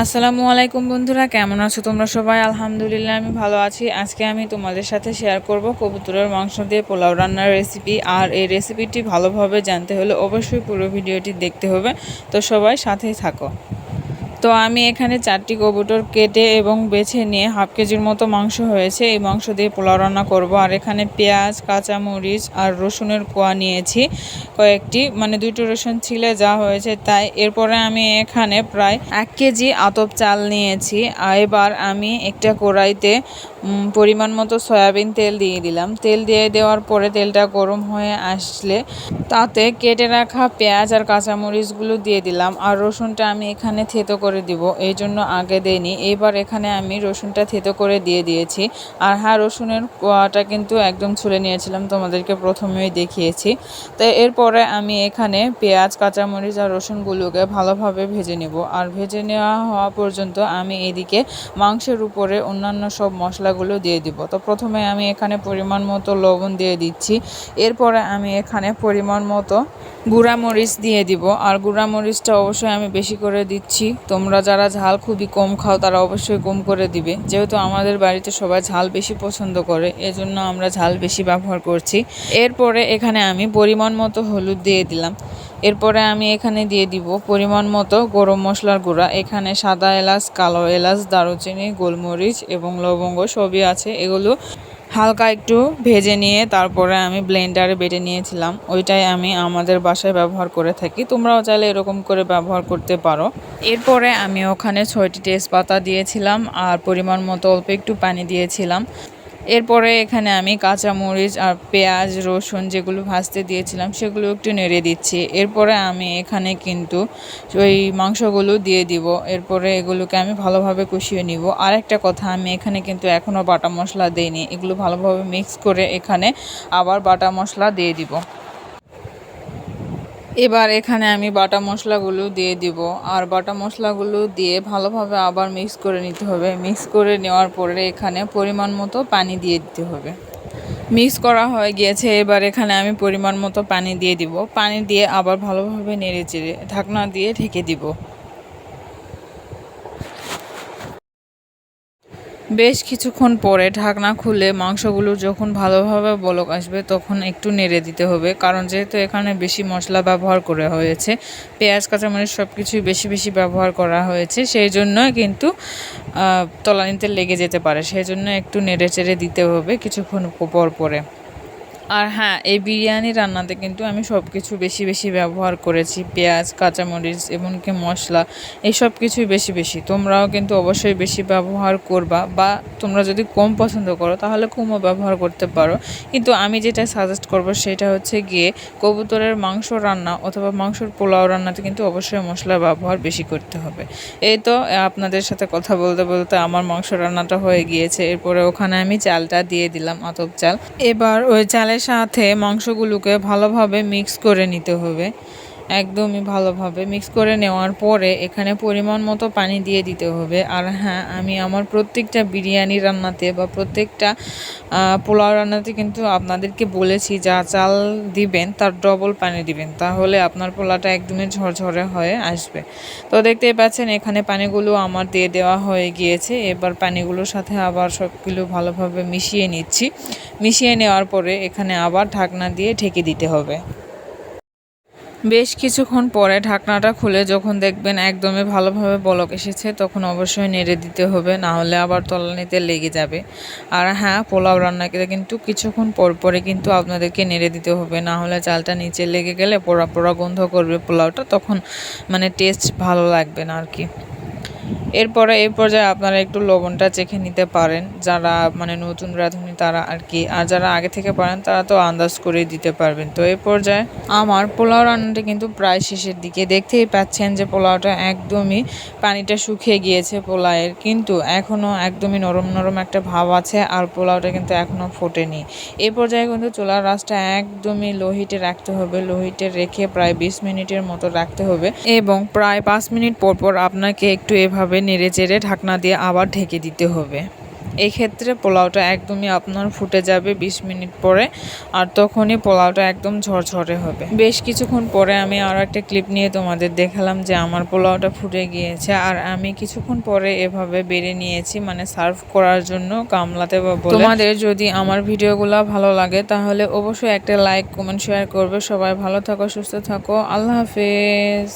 আসসালামু আলাইকুম বন্ধুরা, কেমন আছো তোমরা সবাই? আলহামদুলিল্লাহ, আমি ভালো আছি। আজকে আমি তোমাদের সাথে শেয়ার করব কবুতরের মাংস দিয়ে পোলাও রান্নার রেসিপি আর এই রেসিপিটি ভালোভাবে জানতে হলে অবশ্যই পুরো ভিডিওটি দেখতে হবে। তো সবাই সাথেই থাকো। তো আমি এখানে চারটি কবুতর কেটে এবং বেছে নিয়ে হাফ কেজির মতো মাংস হয়েছে। এই মাংস দিয়ে পোলাও রান্না করব। আর এখানে পেঁয়াজ, কাঁচামরিচ আর রসুনের কোয়া নিয়েছি। কয়েকটি মানে দুটো রসুন ছিলে যা হয়েছে তাই। এরপরে আমি এখানে প্রায় এক কেজি আতপ চাল নিয়েছি। আর এবার আমি একটা কড়াইতে পরিমাণ মতো সয়াবিন তেল দিয়ে দিলাম। তেল দিয়ে দেওয়ার পরে তেলটা গরম হয়ে আসলে তাতে কেটে রাখা পেঁয়াজ আর কাঁচামরিচগুলো দিয়ে দিলাম। আর রসুনটা আমি এখানে থেতো করে দিব, এই জন্য আগে দেইনি। এইবার এখানে আমি রসুনটা থেতো করে দিয়ে দিয়েছি। আর হ্যাঁ রসুনের কোয়াটা কিন্তু একদম ছুলে নিয়েছিলাম, তোমাদেরকে প্রথমেই দেখিয়েছি। তো এরপরে আমি এখানে পেঁয়াজ, কাঁচামরিচ আর রসুনগুলোকে ভালোভাবে ভেজে নেব। আর ভেজে নেওয়া হওয়া পর্যন্ত আমি এদিকে মাংসের উপরে অন্যান্য সব মশলাগুলো দিয়ে দিব। তো প্রথমে আমি এখানে পরিমাণ মতো লবণ দিয়ে দিচ্ছি। এরপরে আমি এখানে পরিমাণ মতো গুঁড়া মরিচ দিয়ে দিব। আর গুঁড়া মরিচটা অবশ্যই আমি বেশি করে দিচ্ছি তোমরা যারা ঝাল খুবই কম খাও, তারা অবশ্যই কম করে দিবে। যেহেতু আমাদের বাড়িতে সবাই ঝাল বেশি পছন্দ করে, এজন্য আমরা ঝাল বেশি ব্যবহার করছি। এরপরে এখানে আমি পরিমাণ মতো হলুদ দিয়ে দিলাম। এরপরে আমি এখানে দিয়ে দিব পরিমাণ মতো গরম মশলার গুঁড়া। এখানে সাদা এলাচ, কালো এলাচ, দারুচিনি, গোলমরিচ এবং লবঙ্গ সবই আছে। এগুলো হালকা একটু ভেজে নিয়ে তারপরে আমি ব্লেন্ডারে বেটে নিয়েছিলাম। ওইটাই আমি আমাদের বাসায় ব্যবহার করে থাকি। তোমরাও চাইলে এরকম করে ব্যবহার করতে পারো। এরপরে আমি ওখানে ছয়টি তেজপাতা দিয়েছিলাম আর পরিমাণ মতো অল্প একটু পানি দিয়েছিলাম। এরপরে এখানে আমি কাঁচামরিচ আর পেঁয়াজ, রসুন যেগুলো ভাজতে দিয়েছিলাম সেগুলো একটু নেড়ে দিচ্ছি। এরপরে আমি এখানে কিন্তু ওই মাংসগুলো দিয়ে দিব। এরপরে এগুলোকে আমি ভালোভাবে কষিয়ে নিব। আর একটা কথা, আমি এখানে কিন্তু এখনও বাটা মশলা দিইনি। এগুলো ভালোভাবে মিক্স করে এখানে আবার বাটা মশলা দিয়ে দিব। এবার এখানে আমি বাটা মশলাগুলো দিয়ে দিব। আর বাটা মশলাগুলো দিয়ে ভালোভাবে আবার মিক্স করে নিতে হবে। মিক্স করে নেওয়ার পরে এখানে পরিমাণ মতো পানি দিয়ে দিতে হবে। মিক্স করা হয়ে গিয়েছে। এবার এখানে আমি পরিমাণ মতো পানি দিয়ে দিব। পানি দিয়ে আবার ভালোভাবে নেড়ে চেড়ে ঢাকনা দিয়ে ঢেকে দিব। বেশ কিছুক্ষণ পরে ঢাকনা খুলে মাংসগুলো যখন ভালোভাবে বলক আসবে তখন একটু নেড়ে দিতে হবে। কারণ যেহেতু এখানে বেশি মশলা ব্যবহার করে হয়েছে, পেঁয়াজ, কাঁচামরিচ সব কিছুই বেশি বেশি ব্যবহার করা হয়েছে, সেই জন্য কিন্তু তলানিতে লেগে যেতে পারে। সেই জন্য একটু নেড়ে চেড়ে দিতে হবে কিছুক্ষণ পর পরে। আর হ্যাঁ এই বিরিয়ানি রান্নাতে কিন্তু আমি সব কিছু বেশি বেশি ব্যবহার করেছি। পেঁয়াজ, কাঁচামরিচ, এমনকি মশলা, এই সব কিছুই বেশি বেশি। তোমরাও কিন্তু অবশ্যই বেশি ব্যবহার করবা বা তোমরা যদি কম পছন্দ করো, তাহলে কমও ব্যবহার করতে পারো। কিন্তু আমি যেটা সাজেস্ট করব সেটা হচ্ছে গিয়ে কবুতরের মাংস রান্না অথবা মাংসর পোলাও রান্নাতে কিন্তু অবশ্যই মশলা ব্যবহার বেশি করতে হবে। এই তো আপনাদের সাথে কথা বলতে বলতে আমার মাংস রান্নাটা হয়ে গিয়েছে। এরপরে ওখানে আমি চালটা দিয়ে দিলাম আতপ চাল। এবার ওই চালের সাথে মাংসগুলোকে ভালোভাবে মিক্স করে নিতে হবে। একদমই ভালোভাবে মিক্স করে নেওয়ার পরে এখানে পরিমাণ মতো পানি দিয়ে দিতে হবে। আর হ্যাঁ আমি আমার প্রত্যেকটা বিরিয়ানি রান্নাতে বা প্রত্যেকটা পোলাও রান্নাতে কিন্তু আপনাদেরকে বলেছি, যা চাল দিবেন তার ডবল পানি দিবেন, তাহলে আপনার পোলাটা একদমই ঝরঝরে হয়ে আসবে। তো দেখতেই পাচ্ছেন, এখানে পানিগুলো আমার দিয়ে দেওয়া হয়ে গিয়েছে। এবার পানিগুলোর সাথে আবার সবগুলো ভালোভাবে মিশিয়ে নিচ্ছি। মিশিয়ে নেওয়ার পরে এখানে আবার ঢাকনা দিয়ে ঢেকে দিতে হবে। বেশ কিছুক্ষণ পরে ঢাকনাটা খুলে যখন দেখবেন একদমই ভালোভাবে বলক এসেছে, তখন অবশ্যই নেড়ে দিতে হবে, না হলে আবার তলানিতে লেগে যাবে। আর হ্যাঁ পোলাও রান্নাকে কিন্তু কিছুক্ষণ পর পরে কিন্তু আপনাদেরকে নেড়ে দিতে হবে, না হলে চালটা নিচে লেগে গেলে পোড়া পোড়া গন্ধ করবে পোলাওটা, তখন মানে টেস্ট ভালো লাগবে না আর কি। এরপরে এই পর্যায়ে আপনারা একটু লবণটা চেখে নিতে পারেন, যারা মানে নতুন রাঁধুনি তারা আর কি। আর যারা আগে থেকে পারেন তারা তো আন্দাজ করে দিতে পারবেন। তো এই পর্যায়ে আমার পোলাও রান্নাটা কিন্তু প্রায় শেষের দিকে। দেখতেই পাচ্ছেন যে পোলাওটা একদমই পানিটা শুকিয়ে গিয়েছে পোলাওয়ের। কিন্তু এখনও একদমই নরম নরম একটা ভাব আছে আর পোলাওটা কিন্তু এখনও ফোটেনি। এই পর্যায়ে কিন্তু চোলার রাসটা একদমই লোহিটে রাখতে হবে। লোহিটে রেখে প্রায় বিশ মিনিটের মতো রাখতে হবে এবং প্রায় পাঁচ মিনিট পর পর আপনাকে একটু এভাবে নেড়ে চেড়ে ঢাকনা দিয়ে আবার ঢেকে দিতে হবে। এই ক্ষেত্রে পোলাওটা একদমই আপনার ফুটে যাবে বিশ মিনিট পরে, আর তখনই পোলাওটা একদম ঝরঝরে হবে। বেশ কিছুক্ষণ পরে আমি আরও একটা ক্লিপ নিয়ে তোমাদের দেখালাম যে আমার পোলাওটা ফুটে গিয়েছে, আর আমি কিছুক্ষণ পরে এভাবে বেড়ে নিয়েছি মানে সার্ভ করার জন্য গামলাতে বা তোমাদের যদি আমার ভিডিওগুলো ভালো লাগে, তাহলে অবশ্যই একটা লাইক, কমেন্ট, শেয়ার করবে। সবাই ভালো থাকো, সুস্থ থাকো। আল্লাহ হাফেজ।